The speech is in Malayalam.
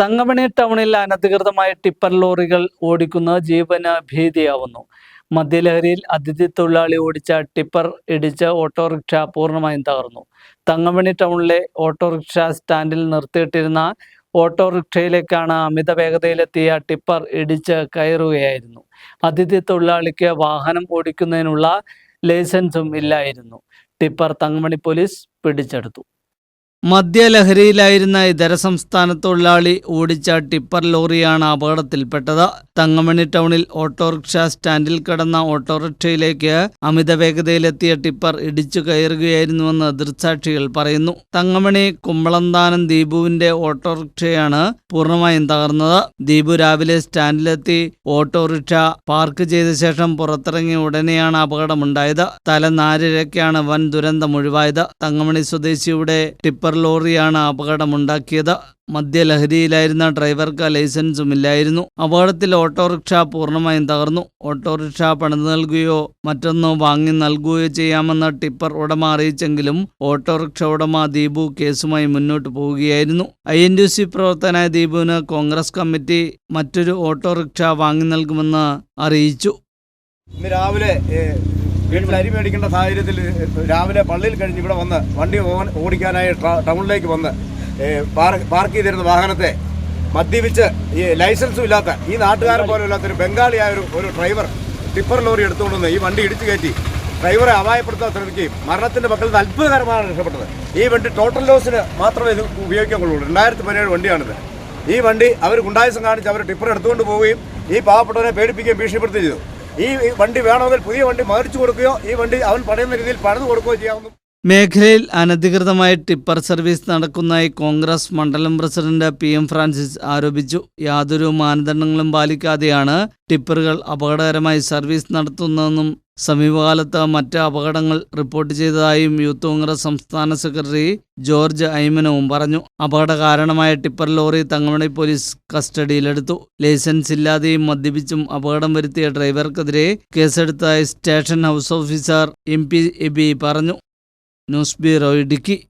തങ്കമണി ടൗണിൽ അനധികൃതമായ ടിപ്പർ ലോറികൾ ഓടിക്കുന്ന ജീവന ഭീതിയാവുന്നു മദ്യലഹരിയിൽ അതിഥി തൊഴിലാളി ഓടിച്ച ടിപ്പർ ഇടിച്ച ഓട്ടോറിക്ഷ പൂർണമായും തകർന്നു. തങ്കമണി ടൗണിലെ ഓട്ടോറിക്ഷ സ്റ്റാൻഡിൽ നിർത്തിയിട്ടിരുന്ന ഓട്ടോറിക്ഷയിലേക്കാണ് അമിത വേഗതയിലെത്തിയ ടിപ്പർ ഇടിച്ച് കയറുകയായിരുന്നു. അതിഥി തൊഴിലാളിക്ക് വാഹനം ഓടിക്കുന്നതിനുള്ള ലൈസൻസും ഇല്ലായിരുന്നു. ടിപ്പർ തങ്കമണി പോലീസ് പിടിച്ചെടുത്തു. മദ്യലഹരിയിലായിരുന്ന ഇതര സംസ്ഥാന തൊഴിലാളി ഓടിച്ച ടിപ്പർ ലോറിയാണ് അപകടത്തിൽപ്പെട്ടത്. തങ്കമണി ടൗണിൽ ഓട്ടോറിക്ഷ സ്റ്റാൻഡിൽ കിടന്ന ഓട്ടോറിക്ഷയിലേക്ക് അമിത വേഗതയിലെത്തിയ ടിപ്പർ ഇടിച്ചു കയറുകയായിരുന്നുവെന്ന് ദൃക്സാക്ഷികൾ പറയുന്നു. തങ്കമണി കുമ്പളന്താനം ദീപുവിന്റെ ഓട്ടോറിക്ഷയാണ് പൂർണമായും തകർന്നത്. ദീപു രാവിലെ സ്റ്റാൻഡിലെത്തി ഓട്ടോറിക്ഷ പാർക്ക് ചെയ്ത ശേഷം പുറത്തിറങ്ങിയ ഉടനെയാണ് അപകടമുണ്ടായത്. തല നാലരക്കാണ് വൻ ദുരന്തം ഒഴിവായത്. തങ്കമണി സ്വദേശിയുടെ ടിപ്പർ ലോറിയാണ് അപകടമുണ്ടാക്കിയത്. മദ്യലഹരിയിലായിരുന്ന ഡ്രൈവർക്ക് ലൈസൻസും ഇല്ലായിരുന്നു അപകടത്തിൽ ഓട്ടോറിക്ഷ പൂർണമായും തകർന്നു. ഓട്ടോറിക്ഷ പണിത് നൽകുകയോ മറ്റൊന്നോ വാങ്ങി നൽകുകയോ ചെയ്യാമെന്ന ടിപ്പർ ഉടമ അറിയിച്ചെങ്കിലും ഓട്ടോറിക്ഷ ഉടമ ദീപു കേസുമായി മുന്നോട്ട് പോവുകയായിരുന്നു. ഐ എൻ ടി സി പ്രവർത്തനായ ദീപുവിന് കോൺഗ്രസ് കമ്മിറ്റി മറ്റൊരു ഓട്ടോറിക്ഷ വാങ്ങി നൽകുമെന്ന് അറിയിച്ചു. രാവിലെ വീട്ടിൽ അരി മേടിക്കേണ്ട സാഹചര്യത്തിൽ രാവിലെ പള്ളിയിൽ കഴിഞ്ഞ് ഇവിടെ വന്ന് വണ്ടി ഓടിക്കാനായി ടൗണിലേക്ക് വന്ന് പാർക്ക് ചെയ്തിരുന്ന വാഹനത്തെ മദ്യപിച്ച് ഈ ലൈസൻസും ഇല്ലാത്ത ഈ നാട്ടുകാരെ പോലും ഇല്ലാത്ത ഒരു ബംഗാളിയായ ഒരു ഒരു ഡ്രൈവർ ടിപ്പർ ലോറി എടുത്തുകൊണ്ടുവന്ന് ഈ വണ്ടി ഇടിച്ചു കയറ്റി. ഡ്രൈവറെ അപായപ്പെടുത്താൻ ശ്രമിക്കുകയും മരണത്തിന്റെ പക്കൽ നിന്ന് അത്ഭുതകരമാണ് രക്ഷപ്പെട്ടത്. ഈ വണ്ടി ടോട്ടൽ ലോസിന് മാത്രമേ ഇത് ഉപയോഗിക്കാൻ കൊള്ളുള്ളൂ. രണ്ടായിരത്തി പതിനേഴ് വണ്ടിയാണിത്. ഈ വണ്ടി അവർ ഗുണ്ടായുസം കാണിച്ച് അവർ ടിപ്പർ എടുത്തുകൊണ്ട് പോവുകയും ഈ പാവപ്പെട്ടവരെ പേടിപ്പിക്കുകയും ഭീഷണിപ്പെടുത്തുകയും ചെയ്തു. ഈ വണ്ടി വേണമെങ്കിൽ പുതിയ വണ്ടി മറിച്ചു കൊടുക്കുകയോ ഈ വണ്ടി അവൻ പറയുന്ന രീതിയിൽ പണിത് കൊടുക്കുകയോ ചെയ്യാവുന്നു. മേഖലയിൽ അനധികൃതമായി ടിപ്പർ സർവീസ് നടക്കുന്നതായി കോൺഗ്രസ് മണ്ഡലം പ്രസിഡന്റ് പി എം ഫ്രാൻസിസ് ആരോപിച്ചു. യാതൊരു മാനദണ്ഡങ്ങളും പാലിക്കാതെയാണ് ടിപ്പറുകൾ അപകടകരമായി സർവീസ് നടത്തുന്നതെന്നും സമീപകാലത്ത് മറ്റ് അപകടങ്ങൾ റിപ്പോർട്ട് ചെയ്തതായും യൂത്ത് കോൺഗ്രസ് സംസ്ഥാന സെക്രട്ടറി ജോർജ് ഐമനവും പറഞ്ഞു. അപകട കാരണമായ ടിപ്പർ ലോറി തങ്ങമണി പോലീസ് കസ്റ്റഡിയിലെടുത്തു. ലൈസൻസ് ഇല്ലാതെയും മദ്യപിച്ചും അപകടം വരുത്തിയ ഡ്രൈവർക്കെതിരെ കേസെടുത്തതായി station house officer M P Abi പറഞ്ഞു. News bureau Idukki.